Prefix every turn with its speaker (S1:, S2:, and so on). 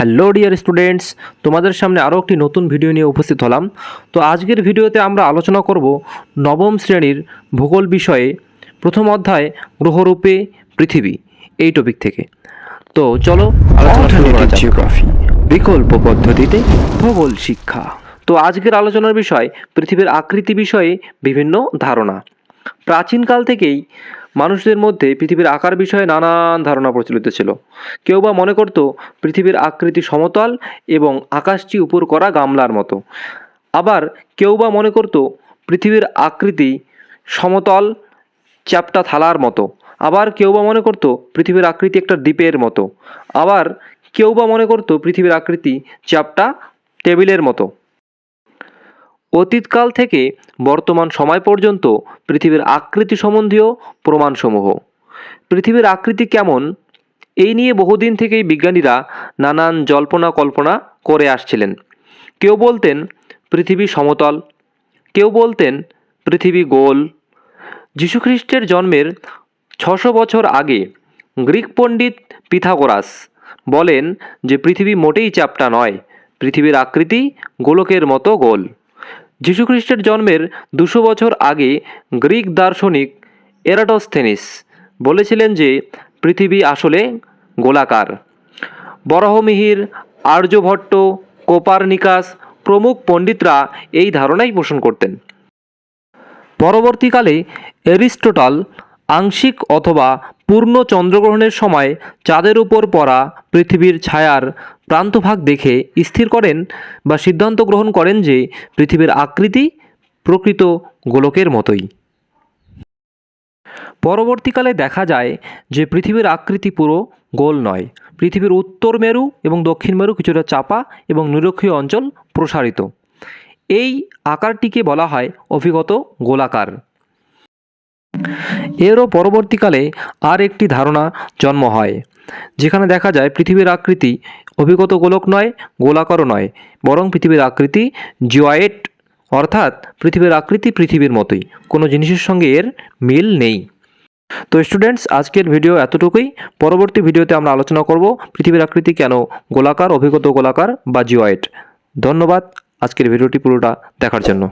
S1: Hello dear students তোমাদের সামনে আরও একটি নতুন ভিডিও নিয়ে উপস্থিত হলাম। তো আজকের ভিডিওতে আমরা আলোচনা করব নবম শ্রেণির ভূগোল বিষয়ে প্রথম অধ্যায় গ্রহরূপে পৃথিবী এই টপিক থেকে। তো চলো।
S2: জিওগ্রাফি বিকল্প পদ্ধতিতে ভূগোল শিক্ষা।
S1: তো আজকের আলোচনার বিষয় পৃথিবীর আকৃতি বিষয়ে বিভিন্ন ধারণা। প্রাচীনকাল থেকেই মানুষদের মধ্যে পৃথিবীর আকার বিষয়ে নানান ধারণা প্রচলিত ছিল। কেউ বা মনে করত পৃথিবীর আকৃতি সমতল এবং আকাশটি উপর করা গামলার মতো। আবার কেউ বা মনে করত পৃথিবীর আকৃতি সমতল চ্যাপ্টা থালার মতো। আবার কেউ বা মনে করত পৃথিবীর আকৃতি একটা দ্বীপের মতো। আবার কেউ বা মনে করত পৃথিবীর আকৃতি চ্যাপ্টা টেবিলের মতো। অতীতকাল থেকে বর্তমান সময় পর্যন্ত পৃথিবীর আকৃতি সম্বন্ধীয় প্রমাণসমূহ। পৃথিবীর আকৃতি কেমন? এই নিয়ে বহুদিন থেকেই বিজ্ঞানীরা নানান জল্পনা কল্পনা করে আসছিলেন। কেউ বলতেন, পৃথিবী সমতল। কেউ বলতেন, পৃথিবী গোল। যীশুখ্রিস্টের জন্মের ছশো বছর আগে গ্রিক পণ্ডিত পিথাগোরাস বলেন যে, পৃথিবী মোটেই চ্যাপ্টা নয়, পৃথিবীর আকৃতি গোলকের মতো গোল। যীশুখ্রিস্টের জন্মের দুশো বছর আগে গ্রিক দার্শনিক এরাটোস্থেনিস বলেছিলেন যে, পৃথিবী আসলে গোলাকার। বরাহমিহির, আর্যভট্ট, কোপারনিকাস প্রমুখ পণ্ডিতরা এই ধারণাই পোষণ করতেন। পরবর্তীকালে এরিস্টোটল আংশিক অথবা পূর্ণ চন্দ্রগ্রহণের সময় চাঁদের উপর পড়া পৃথিবীর ছায়ার প্রান্তভাগ দেখে স্থির করেন বা সিদ্ধান্ত গ্রহণ করেন যে পৃথিবীর আকৃতি প্রকৃত গোলকের মতোই। পরবর্তীকালে দেখা যায় যে পৃথিবীর আকৃতি পুরো গোল নয়। পৃথিবীর উত্তর মেরু এবং দক্ষিণ মেরু কিছুটা চাপা এবং নিরক্ষীয় অঞ্চল প্রসারিত। এই আকারটিকে বলা হয় অভিগত গোলাকার। এরও পরবর্তীকালে আর একটি ধারণা জন্ম হয়, যেখানে দেখা যায় পৃথিবীর আকৃতি অভিগত গোলক নয়, গোলাকারও নয়, বরং পৃথিবীর আকৃতি জিওয়েট, অর্থাৎ পৃথিবীর আকৃতি পৃথিবীর মতোই, কোনো জিনিসের সঙ্গে এর মিল নেই। তো স্টুডেন্টস আজকের ভিডিও এতটুকুই। পরবর্তী ভিডিওতে আমরা আলোচনা করব পৃথিবীর আকৃতি কেন গোলাকার, অভিগত গোলাকার বা জিওয়েট। ধন্যবাদ, আজকের ভিডিওটি পুরোটা দেখার জন্য।